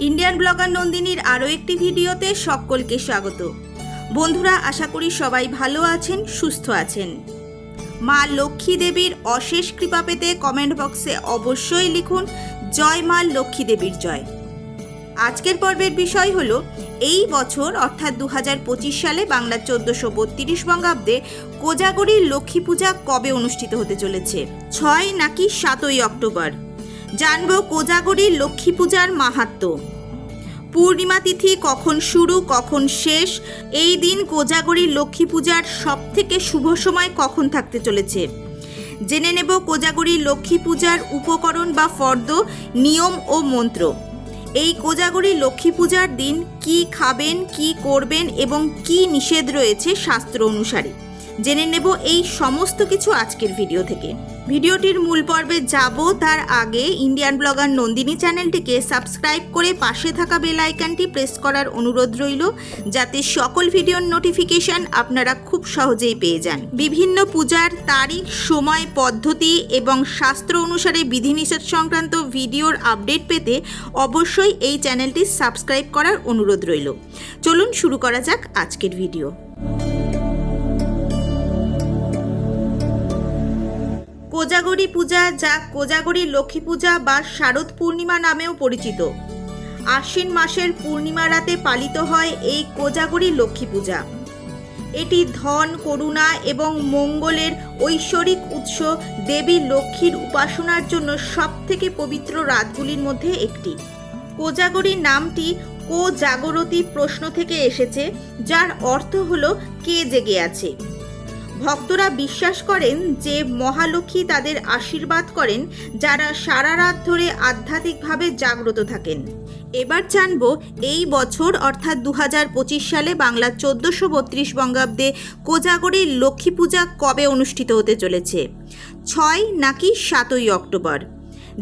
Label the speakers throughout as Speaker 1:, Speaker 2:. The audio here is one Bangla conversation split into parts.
Speaker 1: ইন্ডিয়ান ব্লগার নন্দিনীর আরও একটি ভিডিওতে সকলকে স্বাগত। বন্ধুরা, আশা করি সবাই ভালো আছেন, সুস্থ আছেন। মা লক্ষ্মী দেবীর অশেষ কৃপা পেতে কমেন্ট বক্সে অবশ্যই লিখুন, জয় মা লক্ষ্মী দেবীর জয়। আজকের পর্বের বিষয় হলো, এই বছর, অর্থাৎ দু হাজার পঁচিশ সালে বাংলা চোদ্দশো বত্রিশ বঙ্গাব্দে কোজাগরীর লক্ষ্মী পূজা কবে অনুষ্ঠিত হতে চলেছে? ছয় নাকি সাতই অক্টোবর? জানব কোজাগরীর লক্ষ্মী পূজার মাহাত্ম্য পূর্ণিমা তিথি কখন শুরু, কখন শেষ? এই দিন কোজাগরীর লক্ষ্মী পূজার সবথেকে শুভ সময় কখন থাকতে চলেছে? জেনে নেব কোজাগরীর লক্ষ্মী পূজার উপকরণ বা ফর্দ, নিয়ম ও মন্ত্র। এই কোজাগরী লক্ষ্মী পূজার দিন কি খাবেন, কি করবেন এবং কি নিষেধ রয়েছে শাস্ত্র অনুসারে? জেনে নেব এই সমস্ত কিছু আজকের ভিডিও থেকে। ভিডিওটির মূল পর্বে যাব, তার আগে ইন্ডিয়ান ব্লগার নন্দিনী চ্যানেলটিকে সাবস্ক্রাইব করে পাশে থাকা বেল আইকনটি প্রেস করার অনুরোধ রইল, যাতে সকল ভিডিওর নোটিফিকেশন আপনারা খুব সহজেই পেয়ে যান। বিভিন্ন পূজার তারিখ, সময়, পদ্ধতি এবং শাস্ত্র অনুসারে বিধিনিষেধ সংক্রান্ত ভিডিওর আপডেট পেতে অবশ্যই এই চ্যানেলটি সাবস্ক্রাইব করার অনুরোধ রইল। চলুন শুরু করা যাক আজকের ভিডিও। কোজাগরী পূজা যা কোজাগরী লক্ষ্মী পূজা বা শারদ পূর্ণিমা নামেও পরিচিত। আশ্বিন মাসের পূর্ণিমা রাতে পালিত হয় এই কোজাগরী লক্ষ্মী পূজা। এটি ধন, করুণা এবং মঙ্গলের ঐশ্বরিক উৎস দেবী লক্ষ্মীর উপাসনার জন্য সবথেকে পবিত্র রাতগুলির মধ্যে একটি। কোজাগরী নামটি কো জাগরতী প্রশ্ন থেকে এসেছে, যার অর্থ হলো কে জেগে আছে। ভক্তরা বিশ্বাস করেন যে মহালক্ষ্মী তাদের আশীর্বাদ করেন যারা সারা রাত ধরে আধ্যাত্মিকভাবে জাগ্রত থাকেন। এবার জানব এই বছর, অর্থাৎ দু হাজার পঁচিশ সালে বাংলা চোদ্দোশো বত্রিশ বঙ্গাব্দে কোজাগরীর লক্ষ্মী পূজা কবে অনুষ্ঠিত হতে চলেছে? ছয় নাকি সাতই অক্টোবর?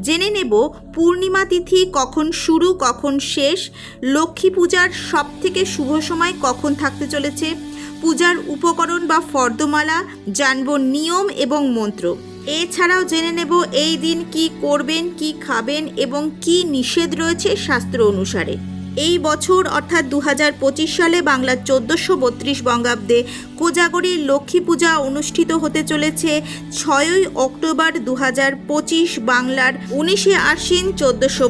Speaker 1: জেনে নেব পূর্ণিমা তিথি কখন শুরু, কখন শেষ, লক্ষ্মী পূজার সবথেকে শুভ সময় কখন থাকতে চলেছে? পূজার উপকরণ বা ফর্দমালা, জানব নিয়ম এবং মন্ত্র। এছাড়াও জেনে নেব এই দিন কি করবেন, কি খাবেন এবং কি নিষেধ রয়েছে শাস্ত্র অনুসারে। এই বছর অর্থাৎ দু হাজার পঁচিশ সালে বাংলার চোদ্দোশো বত্রিশ বঙ্গাব্দে কোজাগরীর লক্ষ্মী পূজা অনুষ্ঠিত হতে চলেছে ছয়ই অক্টোবর দু হাজার পঁচিশ বাংলার উনিশে আশ্বিন চোদ্দোশো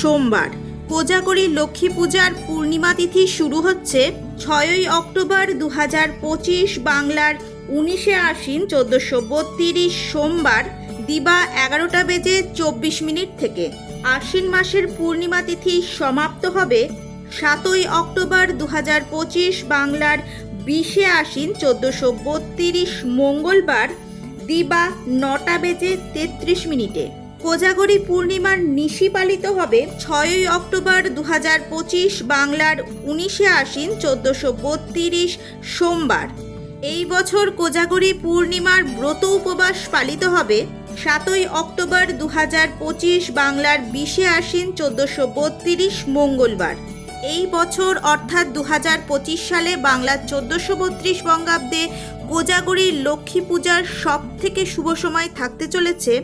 Speaker 1: সোমবার। কোজাগরী লক্ষ্মী পূজার পূর্ণিমা তিথি শুরু হচ্ছে ছয়ই অক্টোবর দু পঁচিশ বাংলার উনিশে আশ্বিন চোদ্দোশো বত্রিশ সোমবার, দিবা এগারোটা বেজে চব্বিশ মিনিট থেকে। আশ্বিন মাসের পূর্ণিমা তিথি সমাপ্ত হবে সাতই অক্টোবর দু পঁচিশ বাংলার বিশে আশ্বিন চোদ্দোশো বত্রিশ মঙ্গলবার, দিবা নটা বেজে তেত্রিশ মিনিটে। কোজাগরী পূর্ণিমার নিশি পালিত হবে ছয়ই অক্টোবর দু হাজার পঁচিশ বাংলার উনিশে আশ্বিন চোদ্দোশো বত্রিশ সোমবার। এই বছর কোজাগরী পূর্ণিমার ব্রত উপবাস পালিত হবে সাতই অক্টোবর দু হাজার পঁচিশ বাংলার বিশে আশ্বিন চোদ্দোশো বত্রিশ মঙ্গলবার। এই বছর অর্থাৎ দু হাজার পঁচিশ সালে বাংলার চোদ্দোশো বত্রিশ বঙ্গাব্দে কোজাগরীর লক্ষ্মী পূজার সব থেকে শুভ সময় থাকতে চলেছে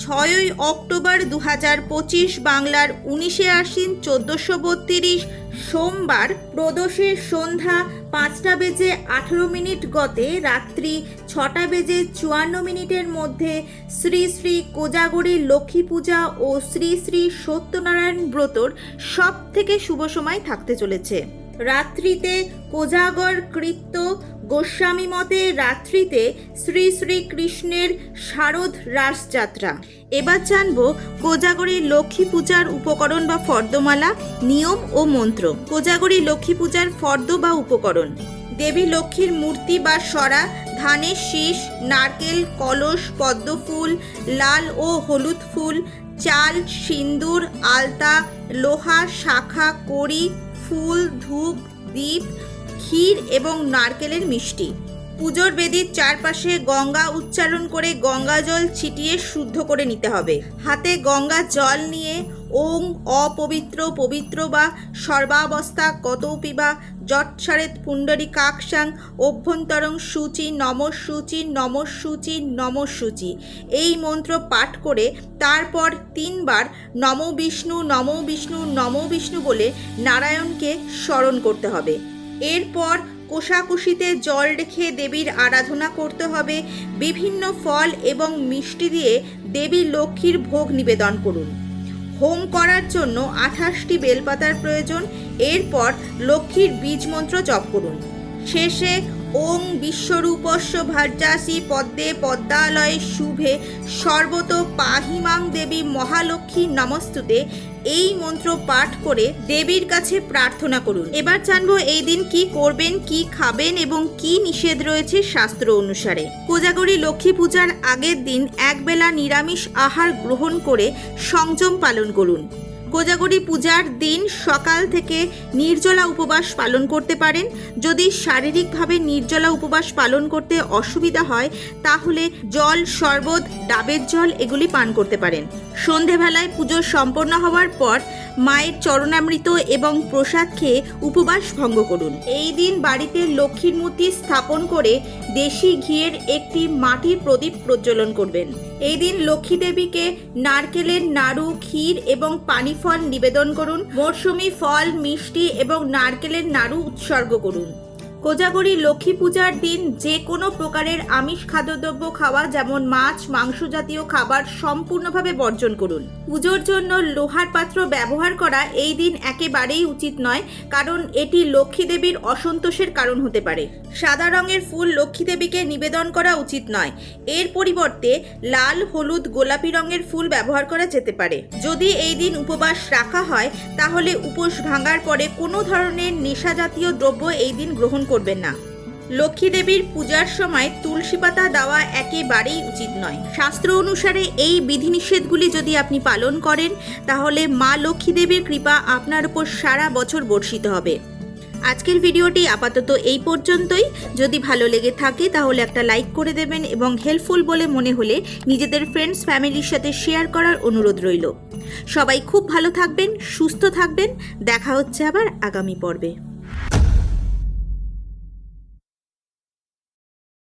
Speaker 1: ছয়ই অক্টোবর দু পঁচিশ বাংলার উনিশে আশ্বিন চোদ্দোশো বত্রিশ সোমবার প্রদোষের সন্ধ্যা পাঁচটা বেজে আঠেরো মিনিট গতে রাত্রি ছটা বেজে চুয়ান্ন মিনিটের মধ্যে শ্রী শ্রী কোজাগরী লক্ষ্মী পূজা ও শ্রী শ্রী সত্যনারায়ণ ব্রতর সব থেকে শুভ সময় থাকতে চলেছে। রাত্রিতে কোজাগর কৃত্য গোস্বামী মতে রাত্রিতে শ্রী শ্রী কৃষ্ণের শারদ রাসযাত্রা। এবার জানব কোজাগরী লক্ষ্মী পূজার উপকরণ বা ফর্দমালা, নিয়ম ও মন্ত্র। কোজাগরী লক্ষ্মী পূজার ফর্দ বা উপকরণ। দেবী লক্ষ্মীর মূর্তি বা সরা, ধানের শীষ, নারকেল, কলস, পদ্মফুল, লাল ও হলুদ ফুল, চাল, সিন্দুর, আলতা, লোহা, শাখা, কড়ি, ফুল, ধূপ দ্বীপ ক্ষীর এবং নারকেলের মিষ্টি। পুজোর বেদির চারপাশে গঙ্গা উচ্চারণ করে গঙ্গা জল ছিটিয়ে শুদ্ধ করে নিতে হবে। হাতে গঙ্গা জল নিয়ে ওং, অপবিত্র, পবিত্র বা সর্বাবস্থা, কতৌপি বা যৎসারেত পুণ্ডরী কাকসাং, অভ্যন্তরং সূচি নম সূচি নম সূচি নম সূচি এই মন্ত্র পাঠ করে তারপর তিনবার নম বিষ্ণু নম বিষ্ণু নম বিষ্ণু বলে নারায়ণকে স্মরণ করতে হবে। এরপর কোষাকুষিতে জল রেখে দেবীর আরাধনা করতে হবে, বিভিন্ন ফল এবং মিষ্টি দিয়ে দেবী লক্ষ্মীর ভোগ নিবেদন করুন। হোম করার জন্য আঠাশটি বেলপাতার প্রয়োজন, এরপর লক্ষ্মীর বীজ মন্ত্র জপ করুন। শেষে ওং বিশ্বরূপস্য ভার্যাসি পদ্মে পদ্মালয়ে শুভে সর্বত পাহিমাং দেবী মহালক্ষ্মী নমস্তুতে এই মন্ত্র পাঠ করে দেবীর কাছে প্রার্থনা করুন। এবার জানব এই দিন কি করবেন, কি খাবেন এবং কি নিষেধ রয়েছে শাস্ত্র অনুসারে। কোজাগরী লক্ষ্মী পূজার আগের দিন একবেলা নিরামিষ আহার গ্রহণ করে সংযম পালন করুন। কোজাগরী পূজার দিন সকাল থেকে নির্জলা উপবাস পালন করতে পারেন। যদি শারীরিকভাবে নির্জলা উপবাস পালন করতে অসুবিধা হয়, তাহলে জল, শরবত, ডাবের জল এগুলি পান করতে পারেন। সন্ধেবেলায় পুজো সম্পন্ন হওয়ার পর মায়ের চরণামৃত এবং প্রসাদ খেয়ে উপবাস ভঙ্গ করুন। এই দিন বাড়িতে লক্ষ্মীর মূর্তি স্থাপন করে দেশি ঘিয়ের একটি মাটির প্রদীপ প্রজ্বলন করবেন। এই দিন লক্ষ্মী দেবীকে নারকেলের নাড়ু, ক্ষীর এবং পানি ফল নিবেদন করুন। মরশুমি ফল, মিষ্টি এবং নারকেলের নাড়ু উৎসর্গ করুন। কোজাগরী লক্ষ্মী পূজার দিন যে কোনো প্রকারের আমিষ খাদ্যদ্রব্য খাওয়া, যেমন মাছ, মাংস জাতীয় খাবার, সম্পূর্ণভাবে বর্জন করুন। পুজোর জন্য লোহার পাত্র ব্যবহার করা এই দিন একেবারেই উচিত নয়, কারণ এটি লক্ষ্মী দেবীর অসন্তোষের কারণ হতে পারে। সাদা রঙের ফুল লক্ষ্মী দেবীকে নিবেদন করা উচিত নয়। এর পরিবর্তে লাল, হলুদ, গোলাপি রঙের ফুল ব্যবহার করা যেতে পারে। যদি এই দিন উপবাস রাখা হয়, তাহলে উপোস ভাঙার পরে কোনো ধরনের নেশা জাতীয় দ্রব্য এই দিন গ্রহণ করবেন না। লক্ষ্মী দেবীর পূজার সময় তুলসী পাতা দেওয়া একেবারেই উচিত নয়। শাস্ত্র অনুসারে এই বিধিনিষেধগুলি যদি আপনি পালন করেন, তাহলে মা লক্ষ্মী দেবীর কৃপা আপনার উপর সারা বছর বর্ষিত হবে। আজকের ভিডিওটি আপাতত এই পর্যন্তই। যদি ভালো লেগে থাকে, তাহলে একটা লাইক করে দেবেন এবং হেল্পফুল বলে মনে হলে নিজেদের ফ্রেন্ডস ফ্যামিলির সাথে শেয়ার করার অনুরোধ রইল। সবাই খুব ভালো থাকবেন, সুস্থ থাকবেন। দেখা হচ্ছে আবার আগামী পর্বে।